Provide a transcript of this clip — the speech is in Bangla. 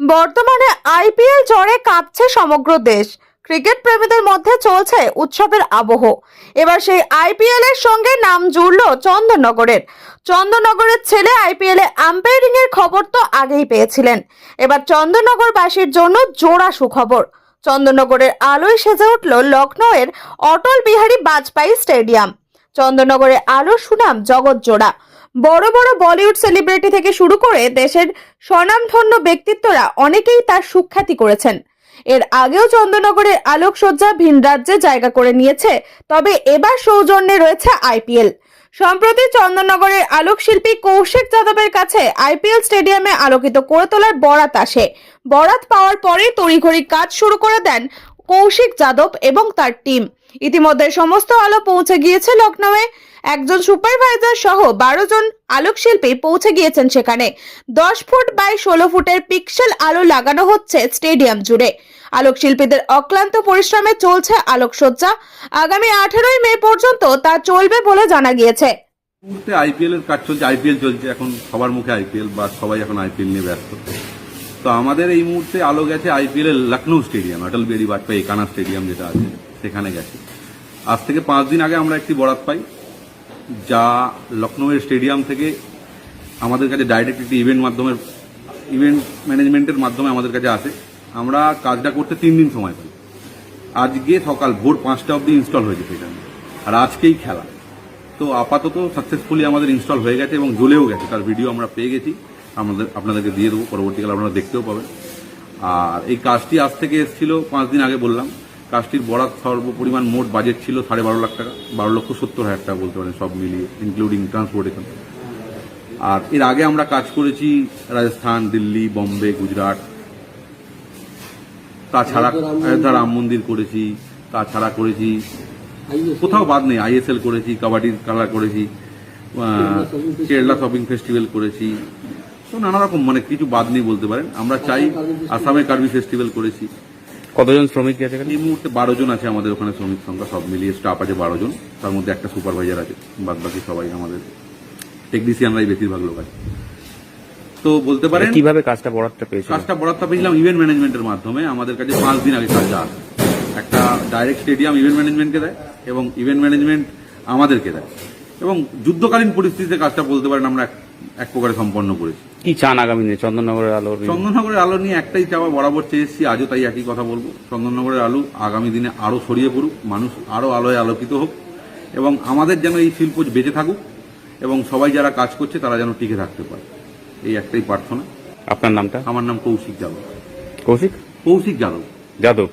বর্তমানে আইপিএল জ্বরে কাঁপছে সমগ্র দেশ। ক্রিকেট প্রেমীদের মধ্যে চলছে উৎসবের আবহ। এবার সেই আইপিএল এর সঙ্গে নাম জুড়ল চন্দননগরের। চন্দননগরের ছেলে আইপিএল এ আম্পায়ারিং এর খবর তো আগেই পেয়েছিলেন। এবার চন্দননগরবাসীর জন্য জোড়া সুখবর। চন্দননগরের আলোয় সেজে উঠল লখনৌয়ের অটল বিহারী বাজপেয়ী স্টেডিয়াম। চন্দননগরের আলো সুনাম জগৎ জোড়া। বড় বড় বলিউড সেলিব্রিটি থেকে শুরু করে দেশের স্বনামধন্য ব্যক্তিত্বরা অনেকেই তার সুখ্যাতি করেছেন। এর আগেও চন্দ্রনগরের আলোকসজ্জা ভিন রাজ্যে জায়গা করে নিয়েছে, তবে এবার সৌজন্যে রয়েছে আইপিএল। সম্প্রতি চন্দননগরের আলোকশিল্পী কৌশিক যাদবের কাছে আইপিএল স্টেডিয়ামে আলোকিত করে তোলার বরাত আসে। বরাত পাওয়ার পরেই তড়িঘড়ি কাজ শুরু করে দেন কৌশিক যাদব এবং তার টিম। ইতিমধ্যে সমস্ত আলো পৌঁছে গিয়েছে লখনৌয়ে একজন সুপারভাইজার সহ বারো জন আলোকশিল্পী পৌঁছে গিয়েছেন সেখানে। দশ ফুট বাই ষোলো ফুটের পিক্সেল আলো লাগানো হচ্ছে স্টেডিয়াম জুড়ে। আলোকশিল্পীদের অক্লান্ত পরিশ্রমে চলছে আলোকসজ্জা। আগামী আঠেরোই মে পর্যন্ত তা চলবে বলে জানা গিয়েছে। মুহূর্তে আইপিএল এর কাজ চলছে, আইপিএল চলছে, এখন সবার মুখে আইপিএল বা সবাই এখন আইপিএল নিয়ে ব্যস্ত। তো আমাদের এই মুহূর্তে আলো গেছে আইপিএল এর লখনৌ স্টেডিয়াম অটল বিহারী বাজপেয়ী, কানা স্টেডিয়াম যেটা আছে। সেখানে গেছে। আজ থেকে পাঁচ দিন আগে আমরা একটি বরাত পাই, যা লখনৌয়ের স্টেডিয়াম থেকে আমাদের কাছে ডাইরেক্ট একটি ইভেন্ট মাধ্যমে ইভেন্ট ম্যানেজমেন্টের মাধ্যমে আমাদের কাছে আসে। আমরা কাজটা করতে তিন দিন সময় পাই। আজকে সকাল ভোর পাঁচটা অবধি ইনস্টল হয়ে হয়েছে সেখানে আর আজকেই খেলা। তো আপাতত সাকসেসফুলি আমাদের ইনস্টল হয়ে গেছে এবং জ্বলেও গেছে। তার ভিডিও আমরা পেয়ে গেছি। আমাদের, আপনাদেরকে দিয়ে দেবো। পরবর্তীকালে আপনারা দেখতেও পাবেন। আর এই কাজটি আজ থেকে এসেছিল পাঁচ দিন আগে বললাম। কাজটির বরাদ সর্বপরিমাণ মোট বাজেট ছিল সাড়ে বারো লাখ টাকা বারো লক্ষ সত্তর হাজার টাকা বলতে পারেন সব মিলিয়ে ইনক্লুডিং ট্রান্সপোর্টেশন আর এর আগে আমরা কাজ করেছি রাজস্থান দিল্লি বম্বে গুজরাট। তাছাড়া অযোধ্যা রাম মন্দির করেছি তাছাড়া করেছি কোথাও বাদ নেই আইএসএল করেছি কাবাডির খেলা করেছি কেরলা শপিং ফেস্টিভ্যাল করেছি। তো নানা রকম মানে কিছু বাদ নেই বলতে পারেন। আমরা চাই আসামে কার্বি ফেস্টিভ্যাল করেছি। কতজন শ্রমিক আছে এখানে? এই মুহূর্তে বারো জন আছে আমাদের ওখানে শ্রমিক সংখ্যা সব মিলিয়ে স্টাফ আছে বারো জন। তার মধ্যে একটা সুপারভাইজার আছে বাদ বাকি সবাই আমাদের টেকনিশিয়ানরাই বেশিরভাগ লোক আছে। তো বলতে পারেন কীভাবে কাজটা বরাদটা পেয়েছিল কাজটা বরাদ্দ পেয়েছিলাম ইভেন্ট ম্যানেজমেন্টের মাধ্যমে। আমাদের কাছে পাঁচ দিন আগে কাজটা আসে। একটা ডাইরেক্ট স্টেডিয়াম ইভেন্ট ম্যানেজমেন্টকে দেয় এবং ইভেন্ট ম্যানেজমেন্ট আমাদেরকে দেয়। এবং যুদ্ধকালীন পরিস্থিতিতে কাজটা বলতে পারেন আমরা এক- প্রকারে সম্পন্ন করেছি। কি চান আগামী দিনে? চন্দননগরের আলো চন্দননগরের আলো নিয়ে একটাই চাওয়া বরাবর চেয়েছি আজও তাই একই কথা বলব। চন্দননগরের আলো আগামী দিনে আরও ছড়িয়ে পড়ুক মানুষ আরও আলোয় আলোকিত হোক এবং আমাদের যেন এই শিল্প বেঁচে থাকুক এবং সবাই যারা কাজ করছে তারা যেন টিকে থাকতে পারে। এই একটাই প্রার্থনা। আপনার নামটা? আমার নাম কৌশিক যাদব। কৌশিক? কৌশিক যাদব। যাদব।